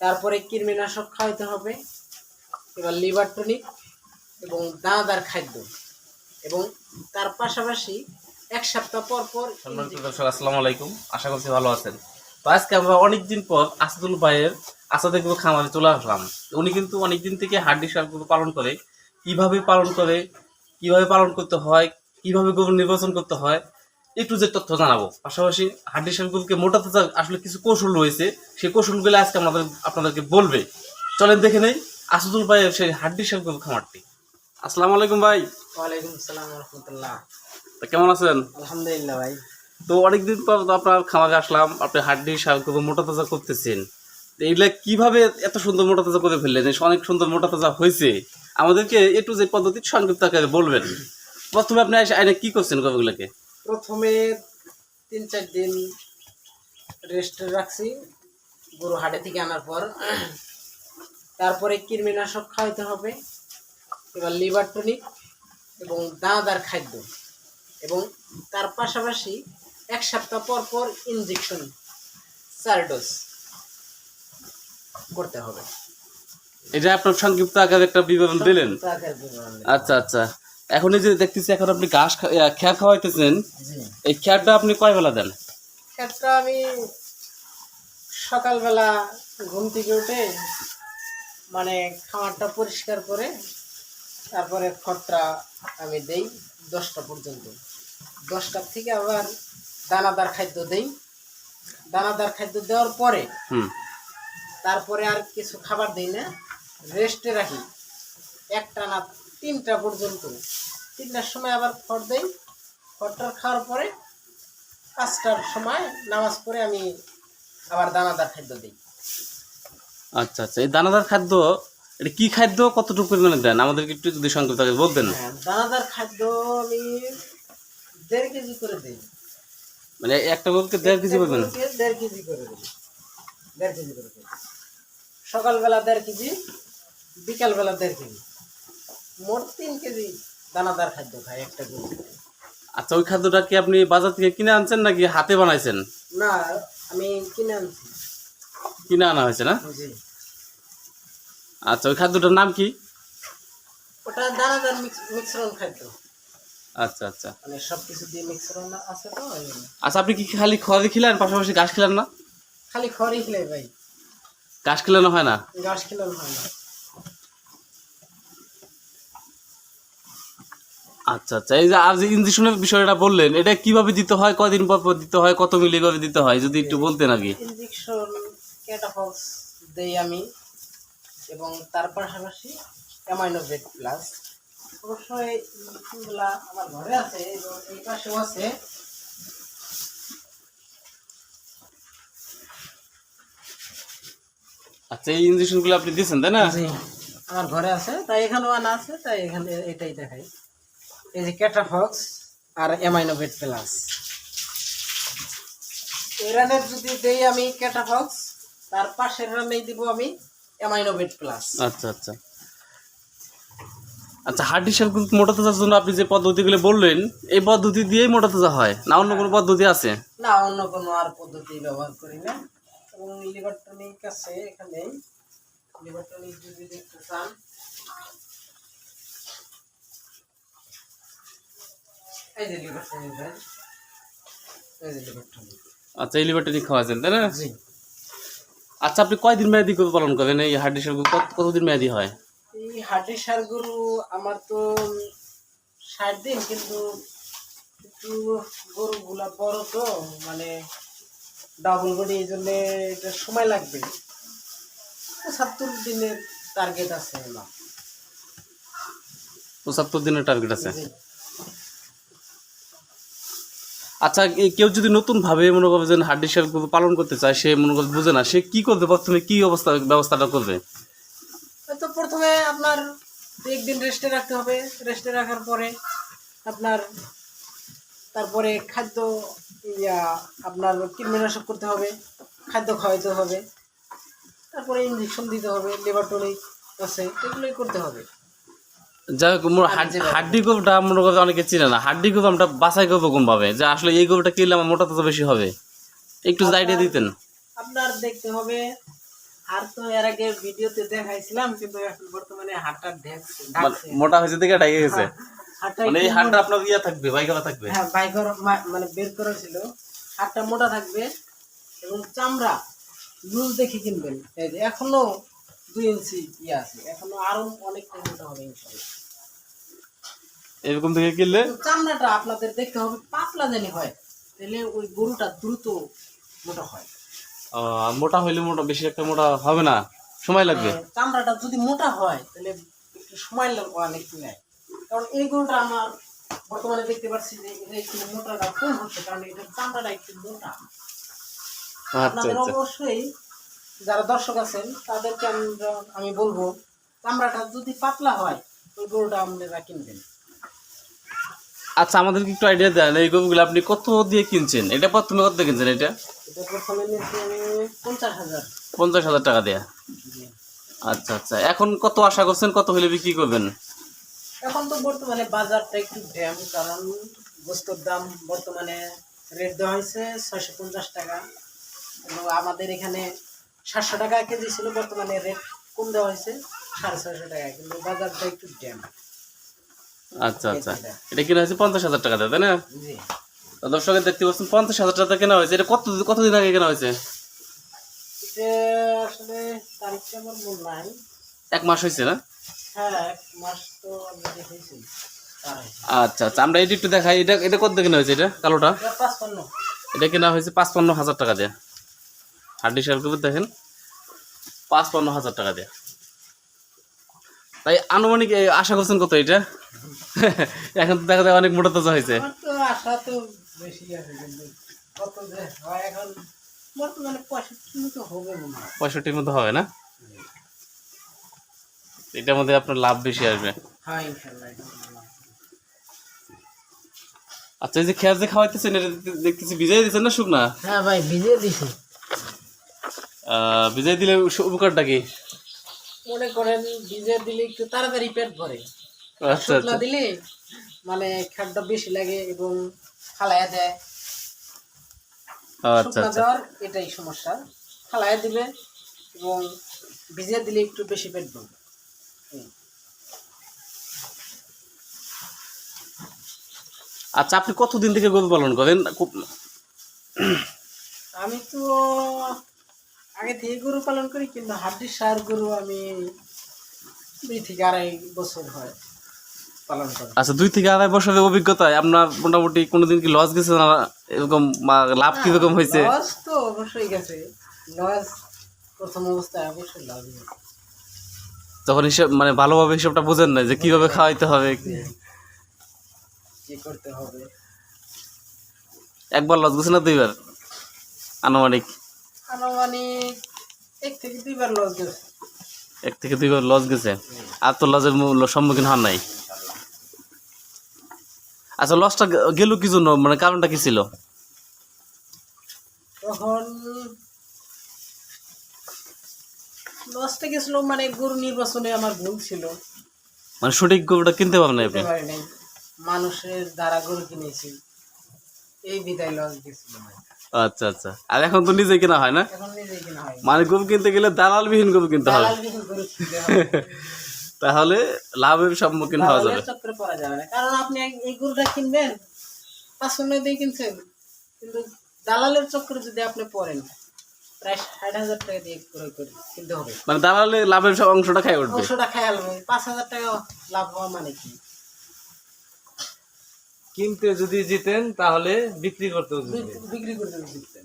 তারপরে কৃমিনাশক খাওয়াতে হবে, এবার লিভার টনিক এবং দানাদার খাদ্য। এবং তার পাশাপাশি এক সপ্তাহ পর পর আসসালামু আলাইকুম। আশা করছি ভালো আছেন। তো আজকে আমরা অনেকদিন পর আসাদুল ভাইয়ের আসাদের কিন্তু খামারে চলে আসলাম। উনি কিন্তু অনেকদিন থেকে হাড্ডি সারগুলো পালন করে, কীভাবে পালন করে, কীভাবে পালন করতে হয়, কীভাবে গোবর নির্বাচন করতে হয় একটু যে তথ্য জানাব। পাশাপাশি হাড্ডি সারগুলোকে মোটাতে আসলে কিছু কৌশল রয়েছে সেই কৌশলগুলো আজকে আমাদের আপনাদেরকে বলবে। চলেন দেখে নেই আসাদুল ভাইয়ের সেই হাড্ডি সারগুলো খামারটি। আসসালামু আলাইকুম ভাই। ওয়ালাইকুম আসসালাম রহমতুল্লাহ তা কেমন আছেন? আলহামদুলিল্লাহ ভাই। তো অনেকদিন পর আপনার খামারে আসলাম আপনি হাড্ডি শালগুলো মোটা তাজা করতেছেন। এইগুলা কীভাবে এত সুন্দর মোটা তাজা করে ফেললেন? অনেক সুন্দর মোটা তাজা হয়েছে। আমাদেরকে একটু যে পদ্ধতি সংক্ষিপ্ত আকারে বলবেন। প্রথমে আপনি আইনে কি করছেন কবিগুলোকে? প্রথমে তিন চার দিন রেস্টে রাখছি গরু হাটে থেকে আনার পর। তারপরে কৃমিনাশক খাওয়াতে হবে এবার লিভার টনিক এবং দানাদার খাদ্য। এবং তার পাশাপাশি এক সপ্তাহ পর পর ইনজেকশন চার ডোজ করতে হবে। এটা আপনার সংক্ষিপ্ত আকারে একটা বিবরণ দিলেন। আচ্ছা আচ্ছা। এখন এই যে দেখতেছি এখন আপনি ঘাস খ্যার খাওয়াইতেছেন এই খ্যারটা আপনি কয় বেলা দেন? ক্ষেত্রে আমি সকালবেলা ঘুম থেকে উঠে মানে খামারটা পরিষ্কার করে তারপরে খড়টা আমি দেই দশটা পর্যন্ত। দশটার থেকে আবার দানাদার খাদ্য দেই। দানাদার খাদ্য দেওয়ার পরে হুম। তারপরে আর কিছু খাবার দিই না রেস্টে রাখি। একটা না তিনটা পর্যন্ত। তিনটার সময় আবার খড় দেই। খড়টা খাওয়ার পরে পাঁচটার সময় নামাজ পড়ে আমি আবার দানাদার খাদ্য দিই। আচ্ছা আচ্ছা। এই দানাদার খাদ্য এটা কি খাদ্য কতটুকু পরিমাণে দেন? আমাদেরকে একটু যদি সংক্ষিপ্ত আকারে বলতেন। হ্যাঁ, দানাদার খাদ্য আমি দেড় কেজি করে দিই। মানে একটা গরুকে দেড় কেজি গরুকে দেড় কেজি করে দিই। দেড় কেজি করে দিই। সকালবেলা দেড় কেজি বিকালবেলা দেড় কেজি। মোট তিন কেজি দানাদার খাদ্য খাই একটা গরু। আচ্ছা ওই খাদ্যটা কি আপনি বাজার থেকে কিনে আনছেন নাকি হাতে বানাইছেন? না আমি কিনে আনছি। কিনে আনা হয়েছে না? আচ্ছা ওই খাদ্যটার নাম কি? ওটা দানাদার মিশ্রণ খাদ্য। আচ্ছা আচ্ছা। মানে সব কিছু দিয়ে মিশ্রণ আছে তো আচ্ছা আপনি কি খালি খড়ি খিলেন পাশাপাশি ঘাস খিলেন না? খালি খড়ই খেলে ভাই। ঘাস খিলানো হয় না? ঘাস খেলাম হয় না। আচ্ছা আচ্ছা এই যে আর যে ইঞ্জেকশনের বিষয়টা বললেন এটা কীভাবে দিতে হয় কদিন পর পর দিতে হয় কত মিলি করে দিতে হয় যদি একটু বলতেন আগে। ইঞ্জেকশন ক্যাটাফক্স দেই আমি এবং তার পাশাপাশি অ্যামাইনোভেট প্লাস অবশ্যই ইঞ্জেকশনগুলো আমার ঘরে আছে এবং এই পাশেও আছে। আচ্ছা এই ইঞ্জেকশনগুলো আপনি দিয়েছেন তাই না? আমার ঘরে আছে তাই এখানেও আনা আছে তাই এখানে এটাই দেখাই। এই যে ক্যাটাফক্স আর অ্যামাইনোভেট প্লাস এই রানের যদি দেই আমি ক্যাটাফক্স তার পাশের রানেই দিব আমি অ্যামাইনোভেট প্লাস আচ্ছা আচ্ছা। আচ্ছা হাড্ডি সারগুলো মোটা তাজার জন্য আপনি যে পদ্ধতিগুলো বললেন এই পদ্ধতি দিয়েই মোটা তাজা হয়? না অন্য কোনো পদ্ধতি আছে? না অন্য কোনো আর পদ্ধতি ব্যবহার করি না। এবং লিভার আছে এখানে। লিভার টনিক যদি দেখতে চান এই যে লিভার টনিক ভাই এই যে লিভার টনিক আচ্ছা এই লিভারটা খাওয়াছেন তাই না? আচ্ছা আপনি কয়দিন মেয়াদি করে পালন করেন? এই হাড্ডি সারগুলো কত- কতদিন মেয়াদি হয়? এই হাড্ডি সার গরু আমার তো ষাট দিন কিন্তু একটু গরুগুলা বড় তো মানে ডাবল বডি এই জন্য এটা সময় লাগবে। পঁচাত্তর দিনের টার্গেট আছে আমার। পঁচাত্তর দিনের টার্গেট আছে? জি। আচ্ছা কেউ যদি নতুন ভাবে মনে করবে যে হাড্ডি পালন করতে চায়, সে মনে করবে বুঝে না, সে কি করবে? প্রথমে কি অবস্থা, ব্যবস্থাটা করবে? হয়তো প্রথমে আপনার একদিন রেস্টে রাখতে হবে। রেস্টে রাখার পরে আপনার, তারপরে খাদ্য, ইয়া, আপনার কীটনাশক করতে হবে, খাদ্য খাওয়াইতে হবে। তারপরে ইঞ্জেকশন দিতে হবে লেবার টনিক আছে, এগুলোই করতে হবে। যাই হোক মোর হাড্ডি গোবটা মনে করবে অনেকে চিনে না। হাড্ডি গোব আমরা বাছাই করব যে আসলে এই গোবটা কিনলে আমার মোটা তো বেশি হবে। একটু আইডিয়া দিতেন। আপনার দেখতে হবে আর তো এর আগে ভিডিওতে দেখাইছিলাম কিন্তু এখন বর্তমানে হাটটা মানে মোটা হয়েছে দেখে ডাইকে গেছে। মানে এই হাটটা আপনার ইয়া থাকবে থাকবে। হ্যাঁ মানে বের করা ছিল। হাটটা মোটা থাকবে এবং চামড়া লুজ দেখে কিনবেন। এই যে এখনও দুই ইঞ্চি ইয়ে আছে। এখনও আরও অনেকটা মোটা হবে ইনশাল্লাহ এরকম থেকে কিনলে? চামড়াটা আপনাদের দেখতে হবে পাতলা জানি হয় তাহলে ওই গরুটা দ্রুত মোটা হয়। মোটা হইলে মোটা বেশি একটা মোটা হবে না? সময় লাগবে? হ্যাঁ, চামড়াটা যদি মোটা হয় তাহলে একটু সময় লাগবে অনেক নেয় কারণ এই গরুটা আমার বর্তমানে দেখতে পাচ্ছি যে এটা একটু মোটাটা কম হচ্ছে কারণ এটার চামড়াটা একটু মোটা। আচ্ছা আপনাদের আচ্ছা। অবশ্যই যারা দর্শক আছেন তাদেরকে আমরা আমি বলব চামড়াটা যদি পাতলা হয় ওই গরুটা আপনারা কিনবেন। আচ্ছা আমাদেরকে একটু আইডিয়া দেন এই গরুগুলো আপনি কত দিয়ে কিনছেন? এটা প্রথমে কত কিনছেন এটা? এটা প্রথমে নিয়েছি আমি পঞ্চাশ হাজার। পঞ্চাশ হাজার টাকা দেয়া? আচ্ছা আচ্ছা এখন কত আশা করছেন কত হলে বিক্রি করবেন? এখন তো বর্তমানে বাজারটা একটু ড্যাম কারণ বস্তুর দাম বর্তমানে রেট দেওয়া হয়েছে ছয়শো পঞ্চাশ টাকা। এবং আমাদের এখানে সাতশো টাকা কেজি ছিল বর্তমানে রেট কম দেওয়া হয়েছে সাড়ে ছয়শো টাকা কিন্তু বাজারটা একটু ড্যাম আচ্ছা আচ্ছা। এটা কিনা হয়েছে পঞ্চাশ হাজার টাকা তাই না? দর্শকের দেখতে পাচ্ছেন পঞ্চাশ হাজার টাকা কেনা হয়েছে। এটা কত কতদিন আগে কেনা হয়েছে? আসলে তারিখটা আমার মনে নাই। এক মাস হয়েছে না? হ্যাঁ এক মাস তো হয়েছে। আচ্ছা আচ্ছা। আমরা এটা একটু দেখাই। এটা এটা কত কেনা হয়েছে এটা কালোটা? এটা কেনা হয়েছে পাঁচপান্ন হাজার টাকা দেয়া। হাড্ডি শেয়ার করে দেখেন পাঁচপান্ন হাজার টাকা দেয়া। তাই আনুমানিক আশা করছেন কত এটা? এখন তো দেখা যায় অনেক মোটা তাজা হয়েছে। আশা তো বেশি আছে কিন্তু কত যে হয় এখন বর্তমানে পঁয়ষট্টি মতো হবে পঁয়ষট্টির মতো হবে না? এটার মধ্যে আপনার লাভ বেশি আসবে। হ্যাঁ। আচ্ছা এই যে খেয়াল যে খাওয়াইতেছেন এটা দেখতে- দেখতেছি ভিজাই দিচ্ছেন না শুকনা? হ্যাঁ ভাই ভিজিয়ে দিছি। ভিজাই দিলে উপকারটা কি? মনে করেন ভিজিয়ে দিলে একটু তাড়াতাড়ি পেট ভরে। আচ্ছা শুকনা আচ্ছা দিলে মানে খাদ্য বেশি লাগে এবং ফালাইয়া দেয়। আচ্ছা আচ্ছা। দেওয়ার এটাই সমস্যা। ফালাইয়া দিবে এবং ভিজিয়ে দিলে একটু বেশি পেট ভরবে। আচ্ছা আপনি কতদিন থেকে গরু পালন করেন? আমি তো আগে থেকে গরু পালন করি কিন্তু হাড্ডির সার গরু আমি দুই থেকে আড়াই বছর হয় পালন করি। আচ্ছা দুই থেকে আড়াই বছরের অভিজ্ঞতায় আপনার মোটামুটি কোনোদিন কি লস গেছে না এরকম লাভ কীরকম হয়েছে? লস তো অবশ্যই গেছে। লস প্রথম অবস্থায় অবশ্যই গেছে তখন হিসেব মানে ভালোভাবে হিসাবটা বোঝেন না যে কীভাবে খাওয়াইতে হবে কি? করতে হবে? একবার লস গেছে না দুইবার? আনুমানিক। আনুমানিক এক থেকে দুইবার লস গেছে। এক থেকে দুইবার লস গেছে। আর তো লসের সম্মুখীন হন নাই। আচ্ছা লসটা গেল কি জন্য? মানে কারণটা কি ছিল? তখন লসটা গেছিল মানে গরু নির্বাচনে আমার ভুল ছিল। মানে সঠিক গরুটা কিনতে পারেন আপনি? মানুষের দ্বারা গরু কিনেছি। এই বিদায় লস গেছিল আচ্ছা আচ্ছা। আর এখন তো নিজে কেনা হয় না? মানে গরু কিনতে গেলে দালালবিহীন গরু কিনতে হবে। কিনতে হবে। তাহলে লাভের সম্মুখীন হওয়া যাবে। দালালের কারণ আপনি এই গরুটা কিনবেন পাঁচশো নয় দিয়ে কিনছেন। কিন্তু দালালের চক্করে যদি আপনি পড়েন প্রায় ষাট হাজার টাকা দিয়ে ক্রয় করে কিনতে হবে। মানে দালালে লাভের অংশটা খাই উঠবে। অংশটা হবে পাঁচ হাজার টাকা লাভ হওয়া মানে কি? কিনতে যদি জিতেন তাহলে বিক্রি করতে বিক্রি করতে দিচ্ছেন